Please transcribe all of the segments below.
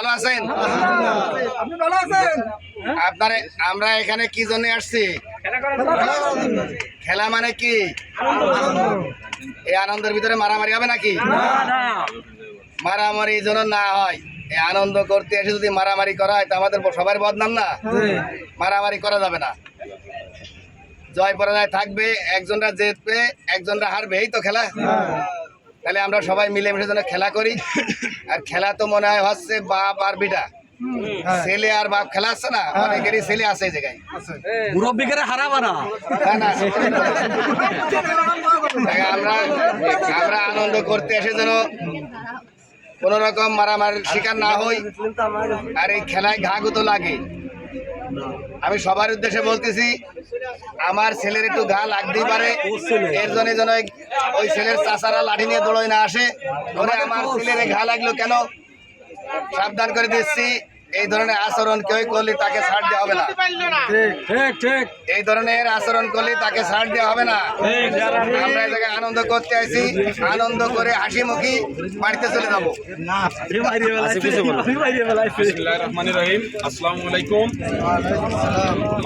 ভালো আছেন? আপনি ভালো আছেন? আপনার আমরা এখানে কি জন্য আসছি? খেলা মানে কি? এই আনন্দের ভিতরে মারামারি হবে নাকি? মারামারি যেন না হয়। এই আনন্দ করতে এসে যদি মারামারি করা হয় তো আমাদের সবার বদনাম না? মারামারি করা যাবে না। জয় পরাজয় থাকবে একজনরা জিতবে একজনরা হারবে এই তো খেলা? তাহলে আমরা সবাই মিলেমিশে যেন খেলা করি। আর খেলা তো মনে হয় হচ্ছে বাপ আর বিটা। ছেলে আর বাপ খেলা আছে না? অনেকেরই ছেলে আছে এই জায়গায়। মুরব্বীকে হারাবা না। আমরা আমরা আনন্দ করতে এসে যেন কোন রকম মারামারির শিকার না হই। আর এই খেলায় ঘা গুতো লাগে। আমি সবার উদ্দেশ্যে বলতেছি আমার ছেলের একটু ঘা লাগতেই পারে। এর জন্য যেন ওই- ছেলের চাচারা লাঠি নিয়ে দৌড়ই না আসে। আমার ছেলের ঘা লাগল কেন? সাবধান করে দিচ্ছি। এই ধরনের আচরণ কেউ করলে তাকে ছাড় দেওয়া হবে না। ঠিক ঠিক এই ধরনের আচরণ করলে তাকে ছাড় দেওয়া হবে না। আমরা এই জায়গায় আনন্দ করতে আইছি আনন্দ করে হাসি মুখি বাড়িতে চলে যাব। রহিম। আসসালামু আলাইকুম।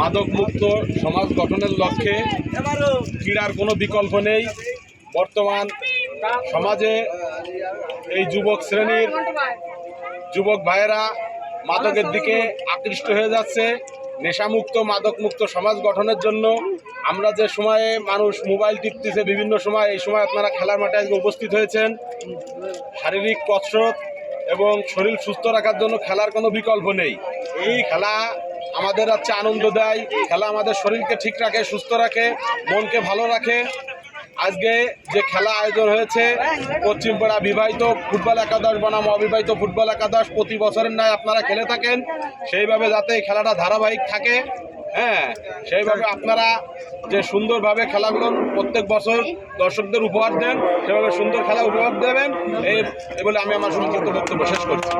মাদক মুক্ত সমাজ গঠনের লক্ষ্যে ক্রীড়ার কোনো বিকল্প নেই। বর্তমান সমাজে এই যুবক শ্রেণির যুবক ভাইয়েরা মাদকের দিকে আকৃষ্ট হয়ে যাচ্ছে। নেশামুক্ত মাদকমুক্ত সমাজ গঠনের জন্য আমরা যে সময়ে মানুষ মোবাইল টিপতেছে বিভিন্ন সময় এই সময় আপনারা খেলার মাঠে আজকে উপস্থিত হয়েছেন। শারীরিক কসরত এবং শরীর সুস্থ রাখার জন্য খেলার কোনো বিকল্প নেই। এই খেলা আমাদের হচ্ছে আনন্দ দেয় খেলা আমাদের শরীরকে ঠিক রাখে সুস্থ রাখে মনকে ভালো রাখে। আজকে যে খেলা আয়োজন হয়েছে, পশ্চিমপাড়া বিবাহিত ফুটবল একাদশ বনাম অবিবাহিত ফুটবল একাদশ প্রতি বছরের ন্যায় আপনারা খেলে থাকেন। সেইভাবে যাতে এই খেলাটা ধারাবাহিক থাকে হ্যাঁ? সেইভাবে আপনারা যে সুন্দরভাবে খেলাগুলো প্রত্যেক বছর দর্শকদের উপহার দেন, সেভাবে সুন্দর খেলা উপহার দেবেন। এই বলে আমি আমার সংক্ষিপ্ত বক্তব্য শেষ করছি।